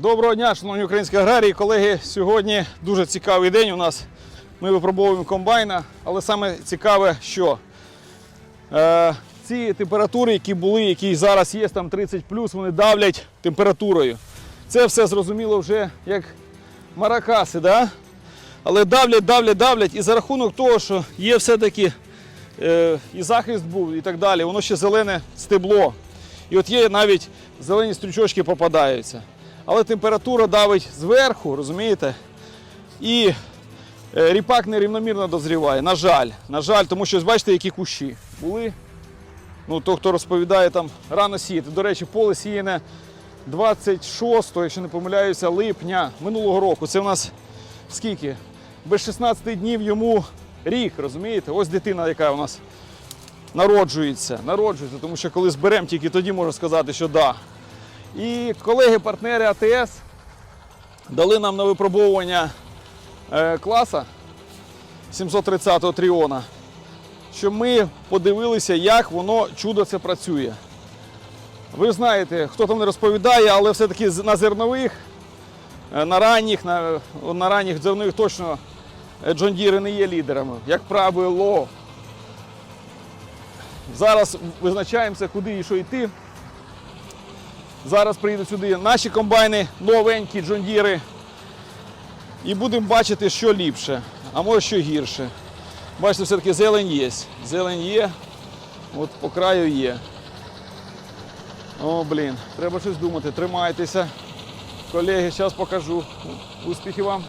Доброго дня, шановні українські аграрії. Колеги, сьогодні дуже цікавий день у нас. Ми випробовуємо комбайна, але саме цікаве, що е, ці температури, які були, які зараз є, там 30 вони давлять температурою. Це все зрозуміло вже як маракаси, да? але давлять, давлять, давлять. І за рахунок того, що є все-таки е, і захист був, і так далі, воно ще зелене стебло. І от є навіть зелені стрючочки попадаються. Але температура давить зверху, розумієте? І е, ріпак нерівномірно дозріває. На жаль, на жаль, тому що бачите, які кущі були. Ну, то, хто розповідає, там рано сіяти. До речі, поле сіяне 26, якщо не помиляюся, липня минулого року. Це у нас скільки? Без 16 днів йому рік, розумієте? Ось дитина, яка у нас народжується. Народжується, тому що коли зберемо, тільки тоді можна сказати, що да. І колеги-партнери АТС дали нам на випробовування е, класа 730-го Тріона, щоб ми подивилися, як воно чудо це працює. Ви знаєте, хто там не розповідає, але все-таки на зернових, е, на ранніх, на, на ранніх зернових точно е, Джон Діри не є лідерами, як правило. Зараз визначаємося, куди і що йти. Зараз приїдуть сюди наші комбайни, новенькі джондіри. І будемо бачити, що ліпше, а може що гірше. Бачите, все-таки зелень є. Зелень є, от по краю є. О, блін, треба щось думати. Тримайтеся. Колеги, зараз покажу. Успіхів вам.